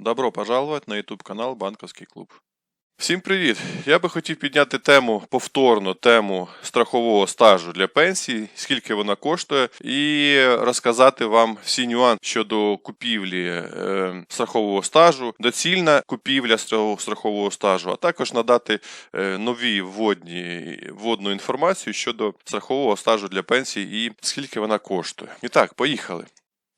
Добро пожаловать на YouTube канал Банковський клуб. Всім привіт! Я би хотів підняти тему повторно тему страхового стажу для пенсії, скільки вона коштує, і розказати вам всі нюанси щодо купівлі е, страхового стажу, доцільна купівля страхового стажу, а також надати е, нові вводні, вводну інформацію щодо страхового стажу для пенсії і скільки вона коштує. І так, поїхали.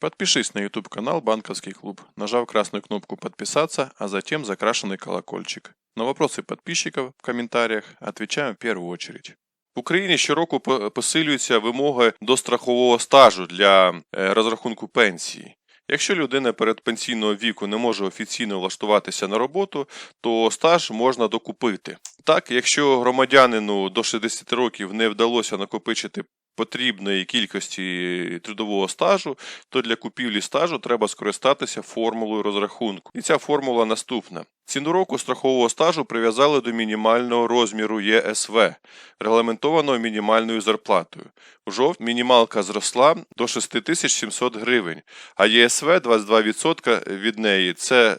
Подпишись на YouTube канал Банковский клуб, нажав красную кнопку «Подписаться», а затем закрашенный колокольчик. На вопросы подписчиков в комментариях отвечаем в первую очередь. В Україні щороку по- посилюються вимоги до страхового стажу для е, розрахунку пенсії. Якщо людина перед пенсійного віку не може офіційно влаштуватися на роботу, то стаж можна докупити. Так, якщо громадянину до 60 років не вдалося накопичити потрібної кількості трудового стажу, то для купівлі стажу треба скористатися формулою розрахунку. І ця формула наступна. Ціну року страхового стажу прив'язали до мінімального розміру ЄСВ, регламентованого мінімальною зарплатою. У жовтні мінімалка зросла до 6700 гривень, а ЄСВ 22% від неї це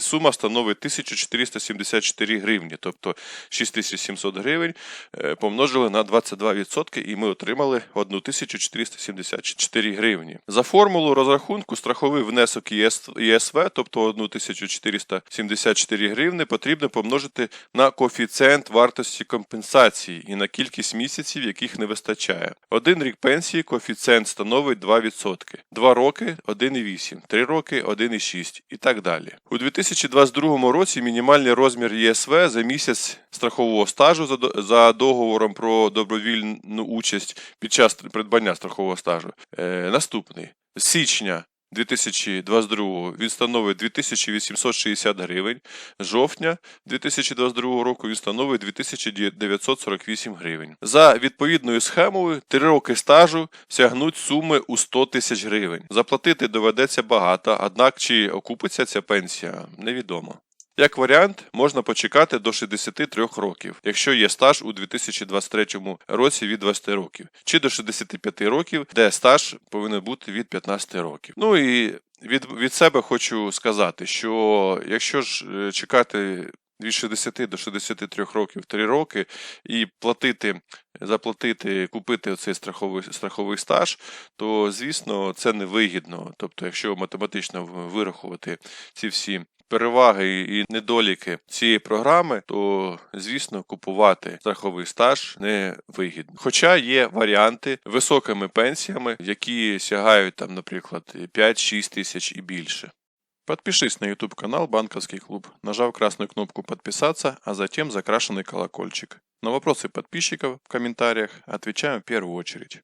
сума становить 1474 гривні, тобто 6700 гривень е, помножили на 22% і ми отримали 1474 гривні. За формулу розрахунку страховий внесок ЄСВ, тобто 1474 гривни, потрібно помножити на коефіцієнт вартості компенсації і на кількість місяців, яких не вистачає. Один рік пенсії коефіцієнт становить 2%, 2 роки 1,8, 3 роки 1,6 і так далі. У 2022 році мінімальний розмір ЄСВ за місяць страхового стажу за, до- за договором про добровільну участь під час придбання страхового стажу е, наступний. З січня 2022 він становить 2860 гривень, жовтня 2022 року він становить 2948 гривень. За відповідною схемою 3 роки стажу сягнуть суми у 100 тисяч гривень. Заплатити доведеться багато, однак чи окупиться ця пенсія, невідомо. Як варіант, можна почекати до 63 років, якщо є стаж у 2023 році від 20 років, чи до 65 років, де стаж повинен бути від 15 років. Ну і від, від себе хочу сказати, що якщо ж е, чекати від 60 до 63 років 3 роки і платити, заплатити, купити цей страховий, страховий стаж, то звісно це невигідно. Тобто, якщо математично вирахувати ці всі переваги і недоліки цієї програми, то звісно купувати страховий стаж не вигідно. Хоча є варіанти високими пенсіями, які сягають там, наприклад, 5-6 тисяч і більше. Подпишись на YouTube канал Банковский клуб, нажав красную кнопку «Подписаться», а затем закрашенный колокольчик. На вопросы подписчиков в комментариях отвечаем в первую очередь.